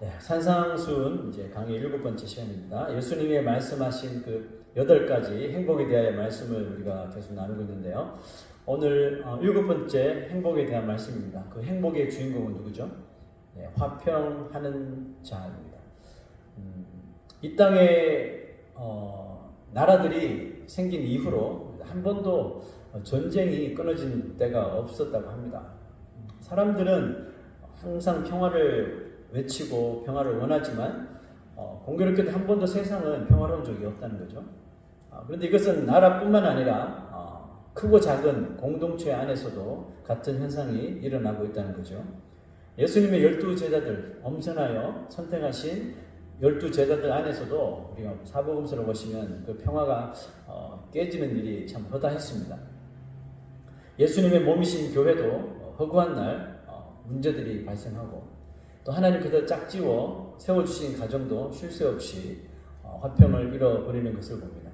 네, 산상수훈 이제 강의 일곱 번째 시간입니다. 예수님이 말씀하신 그 여덟 가지 행복에 대한 말씀을 우리가 계속 나누고 있는데요. 오늘 어, 일곱 번째 행복에 대한 말씀입니다. 그 행복의 주인공은 누구죠? 네, 화평하는 자입니다. 음, 이 땅에 어, 나라들이 생긴 이후로 한 번도 전쟁이 끊어진 때가 없었다고 합니다. 사람들은 항상 평화를 외치고 평화를 원하지만 어, 공교롭게도 한 번도 세상은 평화로운 적이 없다는 거죠. 아, 그런데 이것은 나라뿐만 아니라 어, 크고 작은 공동체 안에서도 같은 현상이 일어나고 있다는 거죠. 예수님의 열두 제자들 엄선하여 선택하신 열두 제자들 안에서도 우리가 사복음서를 보시면 그 평화가 어, 깨지는 일이 참 허다했습니다. 예수님의 몸이신 교회도 허구한 날 어, 문제들이 발생하고 또 하나님 그대로 짝지워 세워주신 가정도 쉴 새 없이 어, 화평을 잃어버리는 것을 봅니다.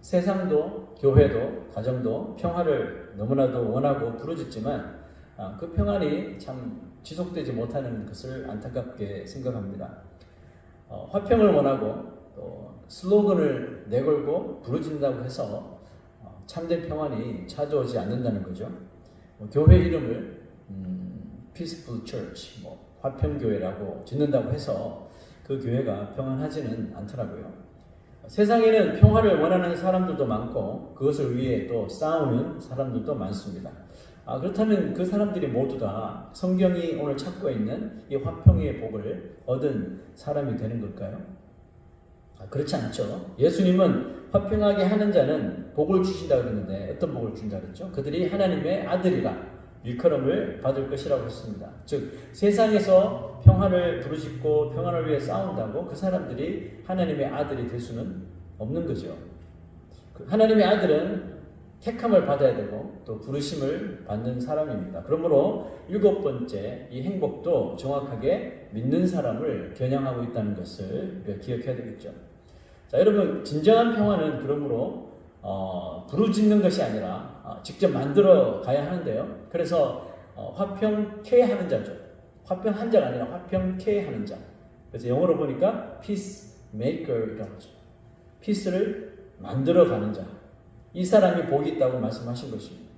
세상도 교회도 가정도 평화를 너무나도 원하고 부르짖지만 아, 그 평안이 참 지속되지 못하는 것을 안타깝게 생각합니다. 어, 화평을 원하고 또 슬로건을 내걸고 부르짖는다고 해서 어, 참된 평안이 찾아오지 않는다는 거죠. 뭐 교회 이름을 음, Peaceful Church, 뭐 화평교회라고 짓는다고 해서 그 교회가 평안하지는 않더라고요. 세상에는 평화를 원하는 사람들도 많고 그것을 위해 또 싸우는 사람들도 많습니다. 아, 그렇다면 그 사람들이 모두 다 성경이 오늘 찾고 있는 이 화평의 복을 얻은 사람이 되는 걸까요? 아, 그렇지 않죠. 예수님은 화평하게 하는 자는 복을 주신다 그랬는데 어떤 복을 준다 그랬죠? 그들이 하나님의 아들이라 일컬음을 받을 것이라고 했습니다. 즉 세상에서 평화를 부르짖고 평화를 위해 싸운다고 그 사람들이 하나님의 아들이 될 수는 없는 거죠. 그 하나님의 아들은 택함을 받아야 되고 또 부르심을 받는 사람입니다. 그러므로 일곱 번째 이 행복도 정확하게 믿는 사람을 겨냥하고 있다는 것을 기억해야 되겠죠. 자, 여러분 진정한 평화는 그러므로 어, 부르짖는 것이 아니라 어, 직접 만들어 가야 하는데요. 그래서 어, 화평케 하는 자죠. 화평 한 자가 아니라 화평케 하는 자. 그래서 영어로 보니까 peacemaker이라고 하죠. 피스를 만들어 가는 자. 이 사람이 복이 있다고 말씀하신 것입니다.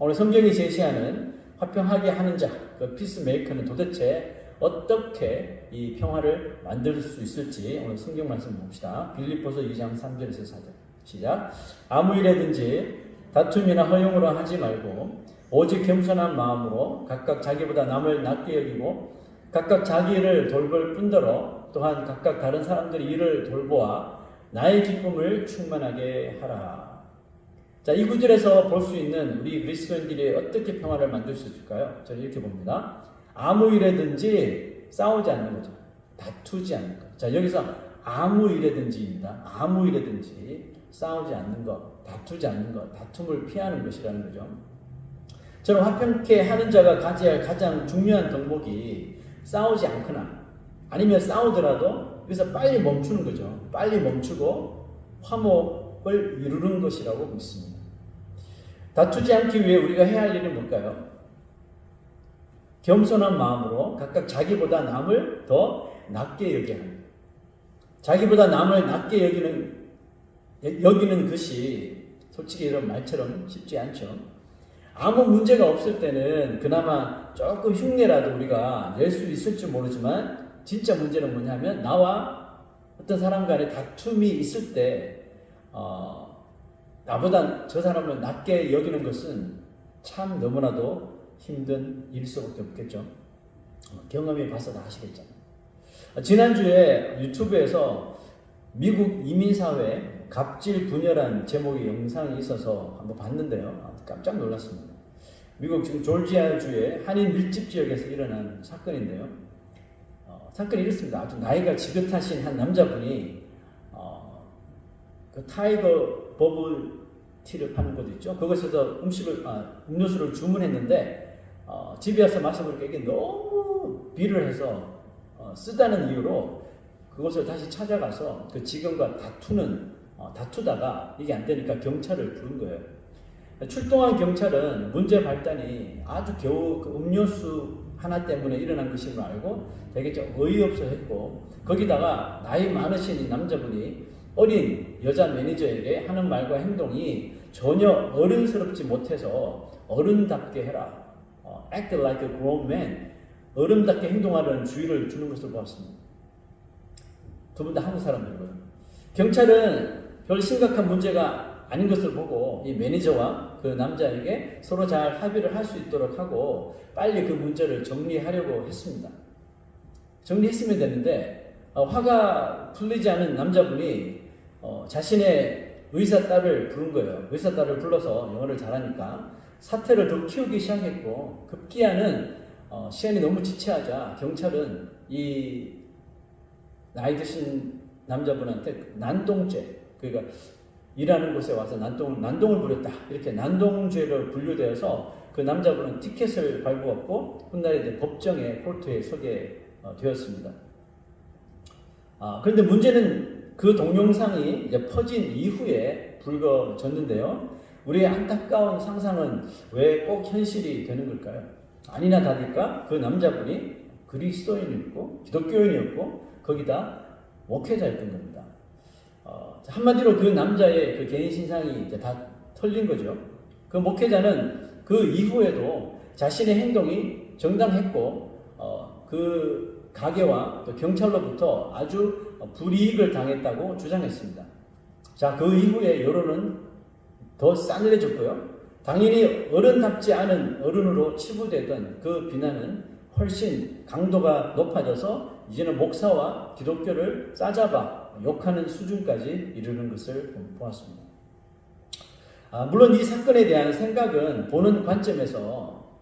오늘 성경이 제시하는 화평하게 하는 자, 그 피스 메이커는 도대체 어떻게 이 평화를 만들 수 있을지 오늘 성경 말씀 봅시다. 빌립보서 2장 3절에서 4절. 시작. 아무 일에든지 다툼이나 허용으로 하지 말고 오직 겸손한 마음으로 각각 자기보다 남을 낮게 여기고 각각 자기 일을 돌볼 뿐더러 또한 각각 다른 사람들의 일을 돌보아 나의 기쁨을 충만하게 하라. 자, 이 구절에서 볼 수 있는 우리 그리스도인들이 어떻게 평화를 만들 수 있을까요? 저는 이렇게 봅니다. 아무 일에든지 싸우지 않는 거죠. 다투지 않는 것. 자, 여기서 아무 일에든지입니다. 아무 일에든지 싸우지 않는 것, 다투지 않는 것, 다툼을 피하는 것이라는 거죠. 저는 화평케 하는 자가 가져야 할 가장 중요한 덕목이 싸우지 않거나 아니면 싸우더라도 여기서 빨리 멈추는 거죠. 빨리 멈추고 화목을 이루는 것이라고 믿습니다. 다투지 않기 위해 우리가 해야 할 일은 뭘까요? 겸손한 마음으로 각각 자기보다 남을 더 낮게 합니다. 자기보다 남을 낮게 여기는 여기는 것이 솔직히 이런 말처럼 쉽지 않죠. 아무 문제가 없을 때는 그나마 조금 흉내라도 우리가 낼 수 있을지 모르지만 진짜 문제는 뭐냐면 나와 어떤 사람 간의 다툼이 있을 때 어, 나보다 저 사람을 낮게 여기는 것은 참 너무나도 힘든 일일 수밖에 없겠죠. 어, 경험해 봐서 다 아시겠잖아요. 지난주에 유튜브에서 미국 이민사회 갑질 분열한 제목의 영상이 있어서 한번 봤는데요. 깜짝 놀랐습니다. 미국 지금 조지아주의 한인 밀집 지역에서 일어난 사건인데요. 어, 사건이 이렇습니다. 아주 나이가 지긋하신 한 남자분이 어, 그 타이거 버블 티를 파는 곳 있죠. 그것에서 음식을 아, 음료수를 주문했는데 어, 집에 와서 마셔보니까 이게 너무 비를 해서 어, 쓰다는 이유로 그것을 다시 찾아가서 그 직원과 다투는 어, 다투다가 이게 안 되니까 경찰을 부른 거예요. 출동한 경찰은 문제 발단이 아주 겨우 그 음료수 하나 때문에 일어난 걸 알고 되게 좀 어이없어 했고 거기다가 나이 많으신 이 남자분이 어린 여자 매니저에게 하는 말과 행동이 전혀 어른스럽지 못해서 어른답게 해라. 어, act like a grown man. 어른답게 행동하라는 주의를 주는 것을 보았습니다. 두 분 다 한국 사람들이고요. 경찰은 별 심각한 문제가 아닌 것을 보고 이 매니저와 그 남자에게 서로 잘 합의를 할 수 있도록 하고 빨리 그 문제를 정리하려고 했습니다. 정리했으면 됐는데 어, 화가 풀리지 않은 남자분이 어, 자신의 의사 딸을 부른 거예요. 의사 딸을 불러서 영어를 잘하니까 사태를 더 키우기 시작했고 급기야는 어, 시간이 너무 지체하자 경찰은 이 나이 드신 남자분한테 난동죄 그러니까 일하는 곳에 와서 난동 난동을 부렸다 이렇게 난동죄로 분류되어서 그 남자분은 티켓을 발부받고 훗날 이제 법정에 콜트에 서게 어, 되었습니다. 아, 그런데 문제는 그 동영상이 이제 퍼진 이후에 불거졌는데요. 우리의 안타까운 상상은 왜 꼭 현실이 되는 걸까요? 아니나 다를까 그 남자분이 그리스도인이었고 기독교인이었고 거기다 목회자였던 겁니다. 어, 한마디로 그 남자의 그 개인 신상이 이제 다 털린 거죠. 그 목회자는 그 이후에도 자신의 행동이 정당했고 어, 그 가게와 또 경찰로부터 아주 불이익을 당했다고 주장했습니다. 자, 그 이후에 여론은 더 싸늘해졌고요. 당연히 어른답지 않은 어른으로 치부되던 그 비난은 훨씬 강도가 높아져서 이제는 목사와 기독교를 싸잡아 욕하는 수준까지 이르는 것을 보았습니다. 아, 물론 이 사건에 대한 생각은 보는 관점에서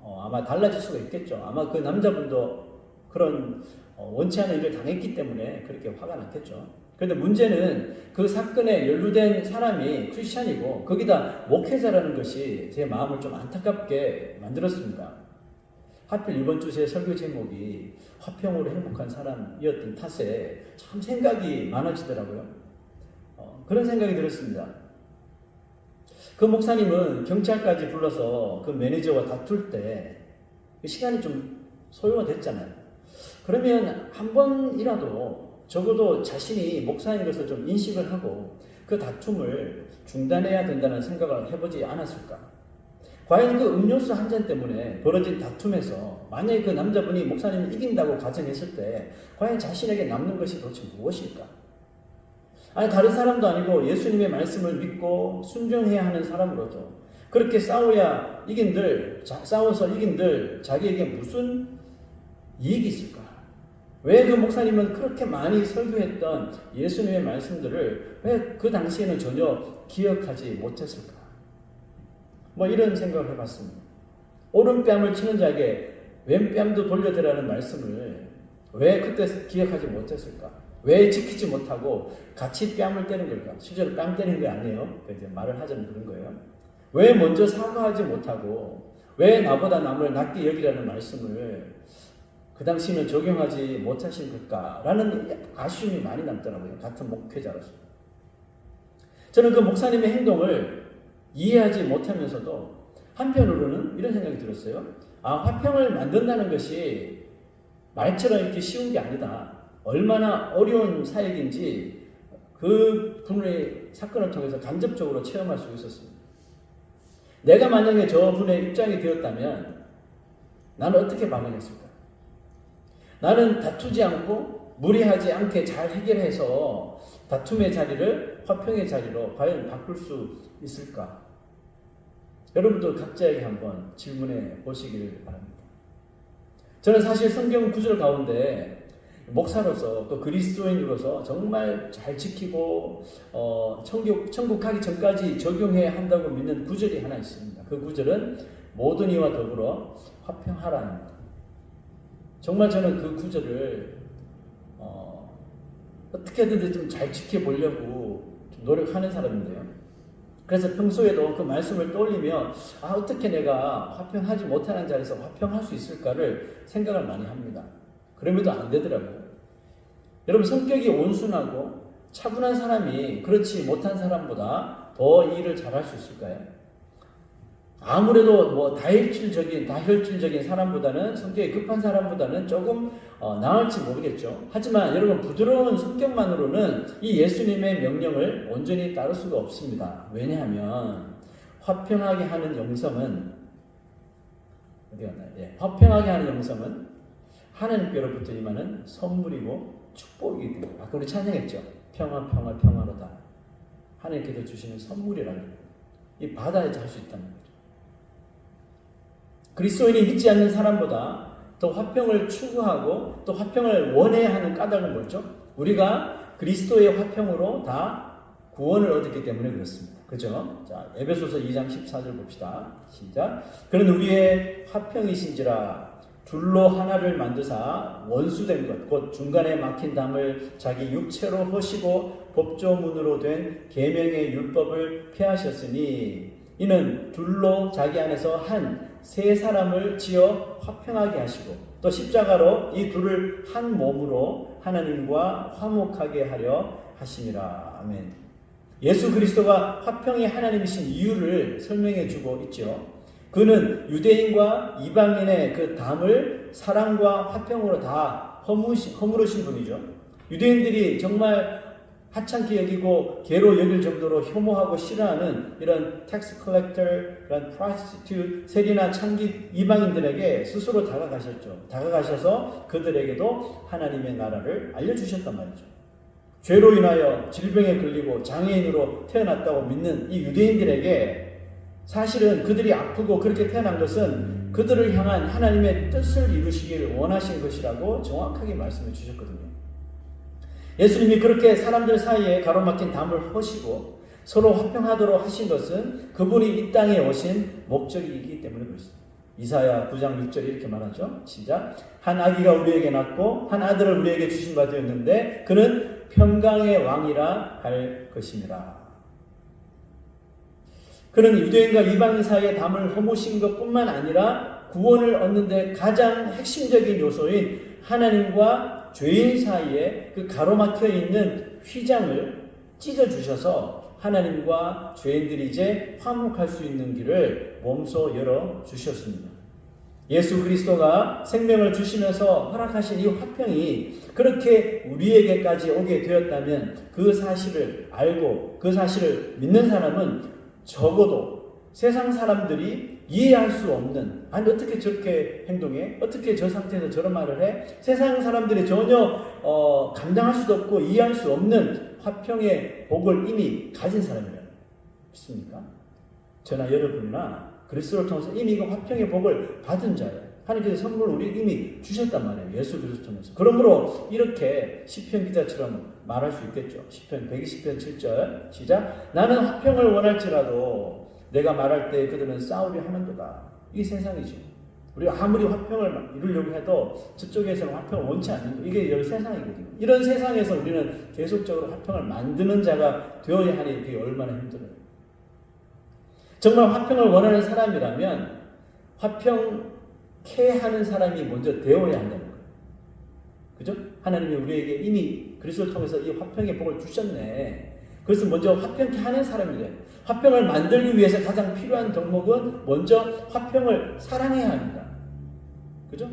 어, 아마 달라질 수가 있겠죠. 아마 그 남자분도 그런 어, 원치 않은 일을 당했기 때문에 그렇게 화가 났겠죠. 그런데 문제는 그 사건에 연루된 사람이 크리스찬이고 거기다 목회자라는 것이 제 마음을 좀 안타깝게 만들었습니다. 하필 이번 주 제 설교 제목이 화평으로 행복한 사람이었던 탓에 참 생각이 많아지더라고요. 어, 그런 생각이 들었습니다. 그 목사님은 경찰까지 불러서 그 매니저와 다툴 때그 시간이 좀 소요가 됐잖아요. 그러면 한 번이라도 적어도 자신이 것을 좀 인식을 하고 그 다툼을 중단해야 된다는 생각을 해보지 않았을까? 과연 그 음료수 한 잔 때문에 벌어진 다툼에서 만약에 그 남자분이 목사님을 이긴다고 가정했을 때 과연 자신에게 남는 것이 도대체 무엇일까? 아니 다른 사람도 아니고 예수님의 말씀을 믿고 순종해야 하는 사람으로도 그렇게 싸워야 이긴들 자, 싸워서 이긴들 자기에게 무슨 이익이 있을까? 왜 그 목사님은 그렇게 많이 설교했던 예수님의 말씀들을 왜 그 당시에는 전혀 기억하지 못했을까? 뭐 이런 생각을 해봤습니다. 오른뺨을 치는 자에게 왼뺨도 돌려드라는 말씀을 왜 그때 기억하지 못했을까? 왜 지키지 못하고 같이 뺨을 때는 걸까? 실제로 뺨 때리는 게 아니에요. 그 이제 말을 하자면 그런 거예요. 왜 먼저 사과하지 못하고 왜 나보다 남을 낮게 여기라는 말씀을 그 당시는 적용하지 못하신 걸까라는 아쉬움이 많이 남더라고요. 같은 목회자로서. 저는 그 목사님의 행동을 이해하지 못하면서도 한편으로는 이런 생각이 들었어요. 아, 화평을 만든다는 것이 말처럼 이렇게 쉬운 게 아니다. 얼마나 어려운 사역인지 그 분의 사건을 통해서 간접적으로 체험할 수 있었습니다. 내가 만약에 저 분의 입장이 되었다면 나는 어떻게 반응했을까? 나는 다투지 않고 무리하지 않게 잘 해결해서 다툼의 자리를 화평의 자리로 과연 바꿀 수 있을까? 여러분도 각자에게 한번 질문해 보시길 바랍니다. 저는 사실 성경 구절 가운데 목사로서 또 그리스도인으로서 정말 잘 지키고 어, 천국, 천국 가기 전까지 적용해야 한다고 믿는 구절이 하나 있습니다. 그 구절은 모든 이와 더불어 화평하라입니다. 정말 저는 그 구절을 어, 어떻게든 좀 잘 지켜보려고 좀 노력하는 사람인데요. 그래서 평소에도 그 말씀을 떠올리며 아 어떻게 내가 화평하지 못하는 자리에서 화평할 수 있을까를 생각을 많이 합니다. 그럼에도 안 되더라고요. 여러분 성격이 온순하고 차분한 사람이 그렇지 못한 사람보다 더 일을 잘할 수 있을까요? 아무래도 뭐 다혈질적인 다혈질적인 사람보다는 성격이 급한 사람보다는 조금 어, 나을지 모르겠죠. 하지만 여러분 부드러운 성격만으로는 이 예수님의 명령을 온전히 따를 수가 없습니다. 왜냐하면 화평하게 하는 영성은 어디 갔나요? 예, 화평하게 하는 영성은 하나님께로부터 임하는 선물이고 축복이기 때문에 아까 우리 찬양했죠. 평화 평화 평화로다. 하나님께서 주시는 선물이라는. 이 받아야지 할수 있다는 거죠. 그리스도인이 믿지 않는 사람보다 더 화평을 추구하고 또 화평을 원해야 하는 까닭은 뭐죠? 우리가 그리스도의 화평으로 다 구원을 얻었기 때문에 그렇습니다. 그죠? 자, 에베소서 2장 14절 봅시다. 시작. 그는 우리의 화평이신지라 둘로 하나를 만드사 원수된 것, 곧 중간에 막힌 담을 자기 육체로 허시고 법조문으로 된 계명의 율법을 폐하셨으니 이는 둘로 자기 안에서 한 세 사람을 지어 화평하게 하시고 또 십자가로 이 둘을 한 몸으로 하나님과 화목하게 하려 하심이라. 아멘. 예수 그리스도가 화평의 하나님이신 이유를 설명해 주고 있죠. 그는 유대인과 이방인의 그 담을 사랑과 화평으로 다 허무시, 허물으신 분이죠. 유대인들이 정말 하찮게 여기고 개로 여길 정도로 혐오하고 싫어하는 이런 텍스 컬렉터, 이런 프라스티튜, 세리나 창기 이방인들에게 스스로 다가가셨죠. 다가가셔서 그들에게도 하나님의 나라를 알려주셨단 말이죠. 죄로 인하여 질병에 걸리고 장애인으로 태어났다고 믿는 이 유대인들에게 사실은 그들이 아프고 그렇게 태어난 것은 그들을 향한 하나님의 뜻을 이루시길 원하신 것이라고 정확하게 말씀해 주셨거든요. 예수님이 그렇게 사람들 사이에 가로막힌 담을 허시고 서로 화평하도록 하신 것은 그분이 이 땅에 오신 목적이기 때문에 그렇습니다. 이사야 9장 6절 이렇게 말하죠. 시작. 한 아기가 우리에게 낳고 한 아들을 우리에게 주신 바 되었는데 그는 평강의 왕이라 할 것입니다. 그는 유대인과 이방인 사이에 담을 허무신 것뿐만 아니라 구원을 얻는 데 가장 핵심적인 요소인 하나님과 죄인 사이에 그 가로막혀 있는 휘장을 찢어 주셔서 하나님과 죄인들이 이제 화목할 수 있는 길을 몸소 열어 주셨습니다. 예수 그리스도가 생명을 주시면서 허락하신 이 화평이 그렇게 우리에게까지 오게 되었다면 그 사실을 알고 그 사실을 믿는 사람은 적어도 세상 사람들이 이해할 수 없는 아니 어떻게 저렇게 행동해? 어떻게 저 상태에서 저런 말을 해? 세상 사람들이 전혀 어, 감당할 수도 없고 이해할 수 없는 화평의 복을 이미 가진 사람이라는 믿습니까? 저나 여러분이나 그리스도를 통해서 이미 그 화평의 복을 받은 자예요. 하나님께서 선물을 우리 이미 주셨단 말이에요. 예수 그리스도 통해서. 그러므로 이렇게 시편 기자처럼 말할 수 있겠죠. 시편 120편 7절 시작. 나는 화평을 원할지라도 내가 말할 때 그들은 싸우려 하는도다. 이 세상이죠. 우리가 아무리 화평을 이루려고 해도 저쪽에서는 화평을 원치 않는 거. 이게 이 세상이거든요. 이런 세상에서 우리는 계속적으로 화평을 만드는 자가 되어야 하니 그게 얼마나 힘들어요. 정말 화평을 원하는 사람이라면 화평케 하는 사람이 먼저 되어야 한다는 거예요. 그죠? 하나님이 우리에게 이미 그리스도를 통해서 이 화평의 복을 주셨네. 그래서 먼저 화평케 하는 사람이 돼. 화평을 만들기 위해서 가장 필요한 덕목은 먼저 화평을 사랑해야 합니다. 그죠?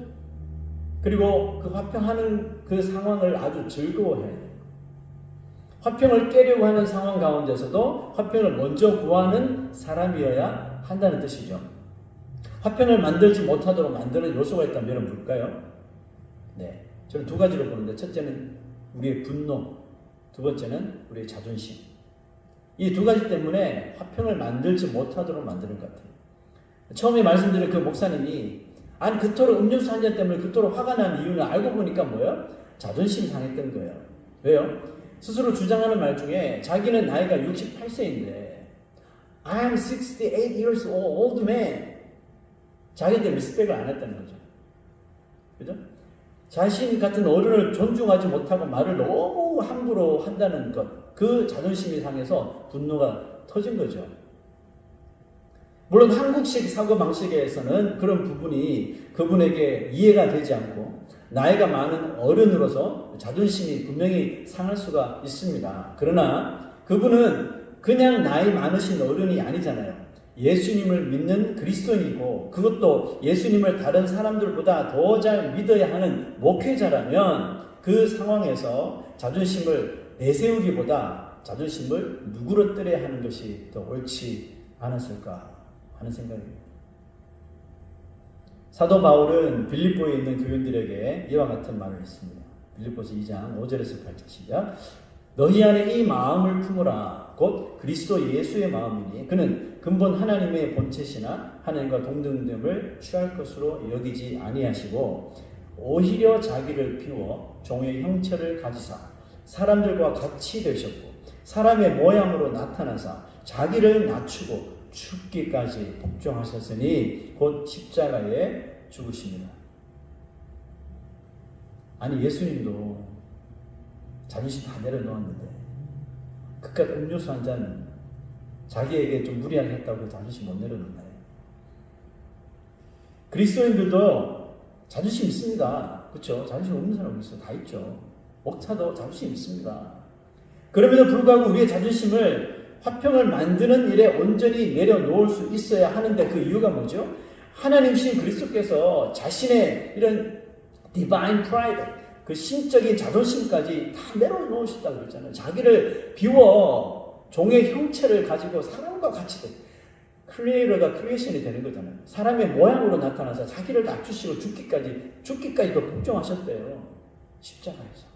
그리고 그 화평하는 그 상황을 아주 즐거워해야 돼요. 화평을 깨려고 하는 상황 가운데서도 화평을 먼저 구하는 사람이어야 한다는 뜻이죠. 화평을 만들지 못하도록 만드는 요소가 있다면 볼까요? 네. 저는 두 가지로 보는데 첫째는 우리의 분노, 두 번째는 우리의 자존심. 이 두 가지 때문에 화평을 만들지 못하도록 만드는 것 같아요. 처음에 말씀드린 그 목사님이 아니 그토록 음료수 한 잔 때문에 그토록 화가 난 이유는 알고 보니까 뭐예요? 자존심이 상했던 거예요. 왜요? 스스로 주장하는 말 중에 자기는 나이가 68세인데 I'm 68 years old man. 자기한테 리스펙을 안 했다는 거죠. 그죠? 자신 같은 어른을 존중하지 못하고 말을 너무 함부로 한다는 것, 그 자존심이 상해서 분노가 터진 거죠. 물론 한국식 사고 방식에서는 그런 부분이 그분에게 이해가 되지 않고 나이가 많은 어른으로서 자존심이 분명히 상할 수가 있습니다. 그러나 그분은 그냥 나이 많으신 어른이 아니잖아요. 예수님을 믿는 그리스도인이고 그것도 예수님을 다른 사람들보다 더 잘 믿어야 하는 목회자라면 그 상황에서 자존심을 내세우기보다 자존심을 누그러뜨려야 하는 것이 더 옳지 않았을까 하는 생각입니다. 사도 바울은 빌립보에 있는 교인들에게 이와 같은 말을 했습니다. 빌립보서 2장 5절에서 8절 시작. 너희 안에 이 마음을 품으라. 곧 그리스도 예수의 마음이니 그는 근본 하나님의 본체시나 하나님과 동등됨을 취할 것으로 여기지 아니하시고 오히려 자기를 비워 종의 형체를 가지사 사람들과 같이 되셨고 사람의 모양으로 나타나사 자기를 낮추고 죽기까지 복종하셨으니 곧 십자가에 죽으십니다. 아니 예수님도 자존심 다 내려놓았는데 그깟 음료수 한 잔 자기에게 좀 무리하게 했다고 자존심 못 내려놓나요? 그리스도인들도 자존심 있습니다. 그렇죠? 자존심 없는 사람 있어 다 있죠. 목사도 자존심 있습니다. 그럼에도 불구하고 우리의 자존심을 화평을 만드는 일에 온전히 내려놓을 수 있어야 하는데 그 이유가 뭐죠? 하나님신 그리스도께서 자신의 이런 divine pride, 그 신적인 자존심까지 다 내려놓으셨다고 그랬잖아요. 자기를 비워 종의 형체를 가지고 사람과 같이 돼. 크리에이터가 크리에이션이 되는 거잖아요. 사람의 모양으로 나타나서 자기를 낮추시고 죽기까지, 죽기까지 그 복종하셨대요. 십자가에서.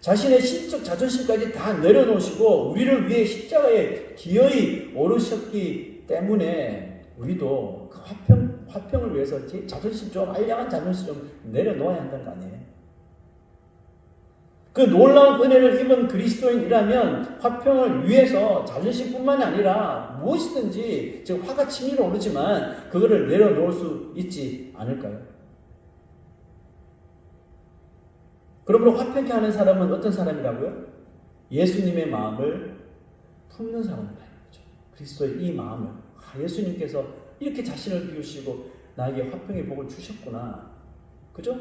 자신의 신적 자존심까지 다 내려놓으시고 우리를 위해 십자가에 기어이 오르셨기 때문에 우리도 그 화평, 화평을 위해서 제 자존심 좀, 알량한 자존심 좀 내려놓아야 한다는 거 아니에요? 그 놀라운 은혜를 입은 그리스도인이라면 화평을 위해서 자존심뿐만 아니라 무엇이든지 지금 화가 치밀어 오르지만 그거를 내려놓을 수 있지 않을까요? 그러므로 화평케 하는 사람은 어떤 사람이라고요? 예수님의 마음을 품는 거죠. 그리스도의 이 마음을 아, 예수님께서 이렇게 자신을 비우시고 나에게 화평의 복을 주셨구나. 그죠?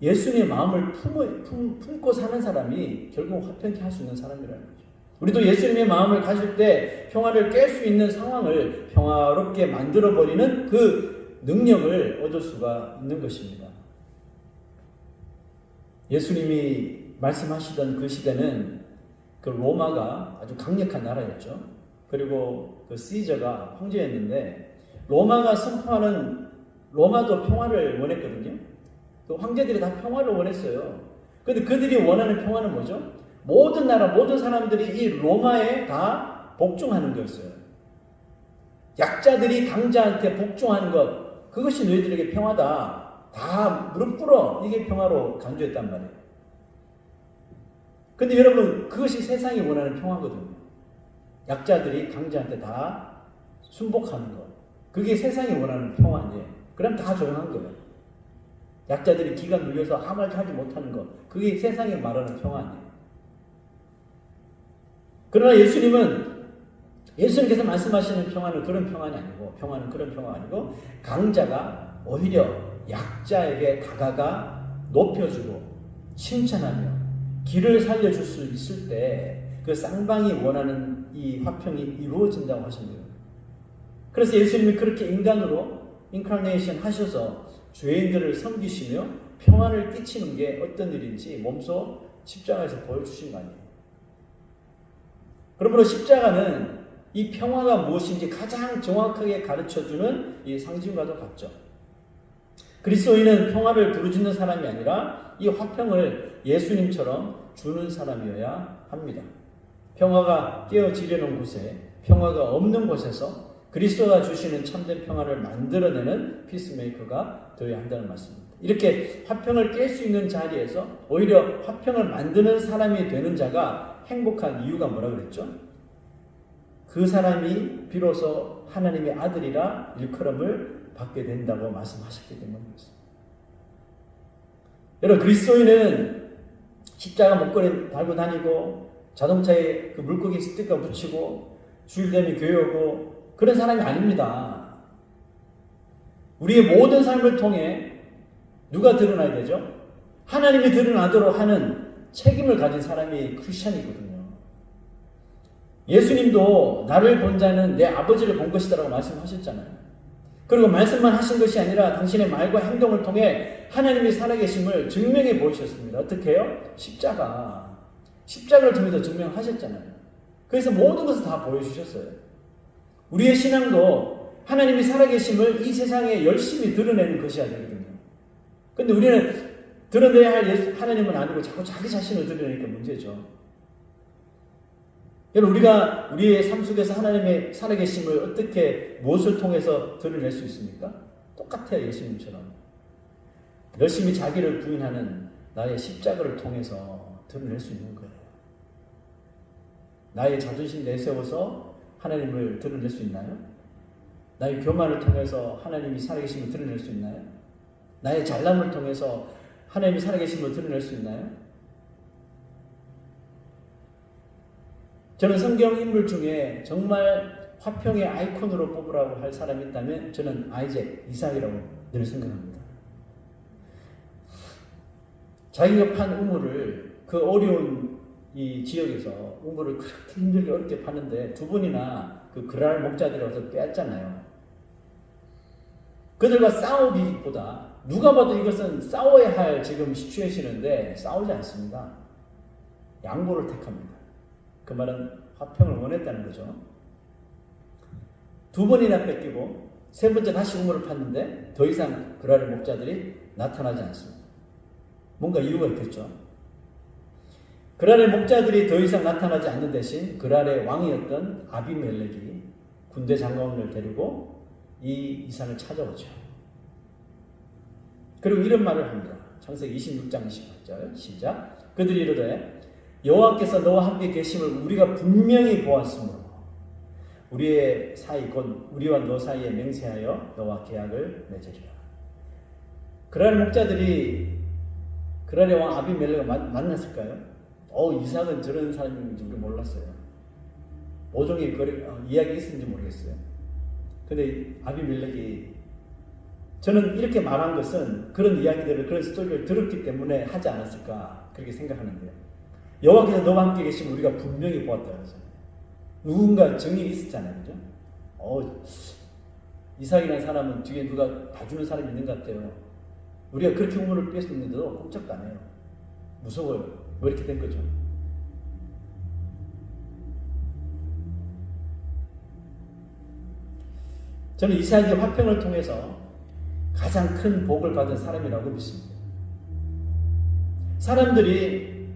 예수님의 마음을 품어, 품, 품고 사는 사람이 결국 화평케 할 수 있는 사람이라는 거죠. 우리도 예수님의 마음을 가질 때 평화를 깰 수 있는 상황을 평화롭게 만들어버리는 그 능력을 얻을 수가 있는 것입니다. 예수님이 말씀하시던 그 시대는 그 로마가 아주 강력한 나라였죠. 그리고 그 시저가 황제였는데 로마가 선포하는 로마도 평화를 원했거든요. 그 황제들이 다 평화를 원했어요. 근데 그들이 원하는 평화는 뭐죠? 모든 나라, 모든 사람들이 이 로마에 다 복종하는 거였어요. 약자들이 강자한테 복종하는 것, 그것이 너희들에게 평화다. 다 무릎 꿇어. 이게 평화로 강조했단 말이에요. 근데 여러분, 그것이 세상이 원하는 평화거든요. 약자들이 강자한테 다 순복하는 것. 그게 세상이 원하는 평화인데, 그럼 다 조용한 거예요. 약자들이 기가 눌려서 아무 말도 하지 못하는 것. 그게 세상이 말하는 평화예요. 그러나 예수님은 예수님께서 말씀하시는 평화는 그런 평안이 아니고 평화는 그런 평화가 아니고 강자가 오히려 약자에게 다가가 높여주고 칭찬하며 길을 살려줄 수 있을 때 그 쌍방이 원하는 이 화평이 이루어진다고 하십니다. 그래서 예수님이 그렇게 인간으로 인카네이션 하셔서 죄인들을 섬기시며 평안을 끼치는 게 어떤 일인지 몸소 십자가에서 보여주신 거 아니에요. 그러므로 십자가는 이 평화가 무엇인지 가장 정확하게 가르쳐주는 이 상징과도 같죠. 그리스도인은 평화를 부르짖는 사람이 아니라 이 화평을 예수님처럼 주는 사람이어야 합니다. 평화가 깨어지려는 곳에 평화가 없는 곳에서 그리스도가 주시는 참된 평화를 만들어내는 피스메이커가 되어야 한다는 말씀입니다. 이렇게 화평을 깰 수 있는 자리에서 오히려 화평을 만드는 사람이 되는 자가 행복한 이유가 뭐라 그랬죠? 그 사람이 비로소 하나님의 아들이라 일컬음을 받게 된다고 말씀하셨기 때문입니다. 여러분 그리스도인은 십자가 목걸이 달고 다니고 자동차에 그 물고기 스티커 붙이고 주일 되면 교회 오고 그런 사람이 아닙니다. 우리의 모든 삶을 통해 누가 드러나야 되죠? 하나님이 드러나도록 하는 책임을 가진 사람이 크리스천이거든요. 예수님도 나를 본 자는 내 아버지를 본 것이다라고 말씀하셨잖아요. 그리고 말씀만 하신 것이 아니라 당신의 말과 행동을 통해 하나님이 살아계심을 증명해 보이셨습니다. 어떻게 해요? 십자가. 십자가를 통해서 증명하셨잖아요. 그래서 모든 것을 다 보여주셨어요. 우리의 신앙도 하나님이 살아계심을 이 세상에 열심히 드러내는 것이야 되거든요. 근데 우리는 드러내야 할 하나님은 아니고 자꾸 자기 자신을 드러내니까 문제죠. 여러분 우리가 우리의 삶 속에서 하나님의 살아계심을 어떻게 무엇을 통해서 드러낼 수 있습니까? 똑같아요 예수님처럼 열심히 자기를 부인하는 나의 십자가를 통해서 드러낼 수 있는 거예요. 나의 자존심 내세워서 하나님을 드러낼 수 있나요? 나의 교만을 통해서 하나님이 살아계심을 드러낼 수 있나요? 나의 잘남을 통해서 하나님이 살아계심을 드러낼 수 있나요? 저는 성경 인물 중에 정말 화평의 아이콘으로 뽑으라고 할 사람이 있다면 저는 아이잭, 이삭이라고 늘 생각합니다. 자기가 판 우물을 그 어려운 이 지역에서 우물을 그렇게 힘들게 어렵게 파는데 두 분이나 그 그랄 목자들이라서 빼앗잖아요. 그들과 싸우기보다 누가 봐도 이것은 싸워야 할 지금 시츄에이션인데 싸우지 않습니다. 양보를 택합니다. 그 말은 화평을 원했다는 거죠. 두 번이나 뺏기고 세 번째 다시 우물을 팠는데 더 이상 그랄의 목자들이 나타나지 않습니다. 뭔가 이유가 있겠죠. 그랄의 목자들이 더 이상 나타나지 않는 대신 그랄의 왕이었던 아비멜렉이 군대 장관을 데리고 이 이산을 찾아오죠. 그리고 이런 말을 합니다. 창세기 26장 28절 시작. 그들이 이르되 여호와께서 너와 함께 계심을 우리가 분명히 보았으므로 우리의 사이 곧 우리와 너 사이에 맹세하여 너와 계약을 맺으리라. 그랄 목자들이 그랄의 왕 아비멜렉을 만났을까요? 어 이삭은 저런 사람인지 우리 몰랐어요. 모종의 거리, 어, 이야기 있었는지 모르겠어요. 근데 아비멜렉이 저는 이렇게 말한 것은 그런 이야기들을 그런 스토리를 들었기 때문에 하지 않았을까 그렇게 생각하는데요. 여호와께서 너와 함께 계시면 우리가 분명히 보았다 그러잖아요. 누군가 정일이 있었잖아요. 그죠? 어, 이삭이라는 사람은 뒤에 누가 봐주는 사람이 있는 것 같아요. 우리가 그렇게 우물을 뺐었는데도 꼼짝도 안 해요. 무서워요. 왜 이렇게 된 거죠? 저는 이삭의 화평을 통해서 가장 큰 복을 받은 사람이라고 믿습니다. 사람들이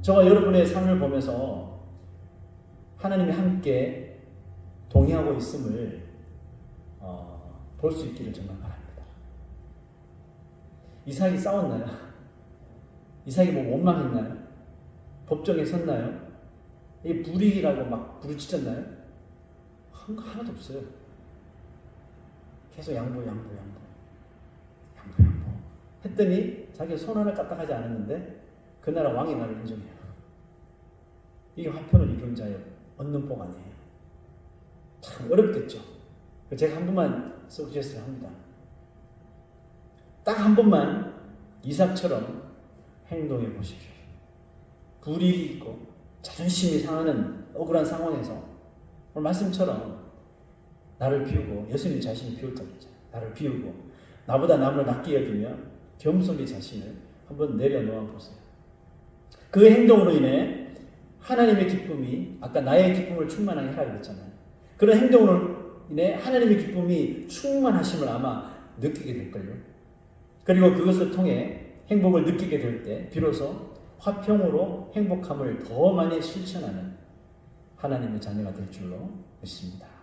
저와 여러분의 삶을 보면서 하나님이 함께 동의하고 있음을 어, 볼수 있기를 정말 바랍니다. 이삭이 싸웠나요? 이삭이 뭐 원망했나요? 법정에 섰나요? 이 불이라고 막 부르짖었나요? 한 거 하나도 없어요. 계속 양보, 양보, 양보. 양보, 양보. 했더니 자기가 손 하나 까딱하지 않았는데 그 나라 왕이 나를 인정해요. 이게 화평을 이룬 자의 얻는 복 아니에요. 참 어렵겠죠. 제가 한 번만 서제스를 합니다. 딱 한 번만 이삭처럼 행동해 보십시오. 불이익이 있고 자존심이 상하는 억울한 상황에서 오늘 말씀처럼 나를 비우고 예수님 자신이 비울 때있잖 나를 비우고 나보다 남을 낫게 여기며 겸손히 자신을 한번 내려놓아 보세요. 그 행동으로 인해 하나님의 기쁨이 아까 나의 기쁨을 충만하게 하라 그랬잖아요. 그런 행동으로 인해 하나님의 기쁨이 충만하심을 아마 느끼게 될걸요. 그리고 그것을 통해 행복을 느끼게 될 때 비로소 화평으로 행복함을 더 많이 실천하는 하나님의 자녀가 될 줄로 믿습니다.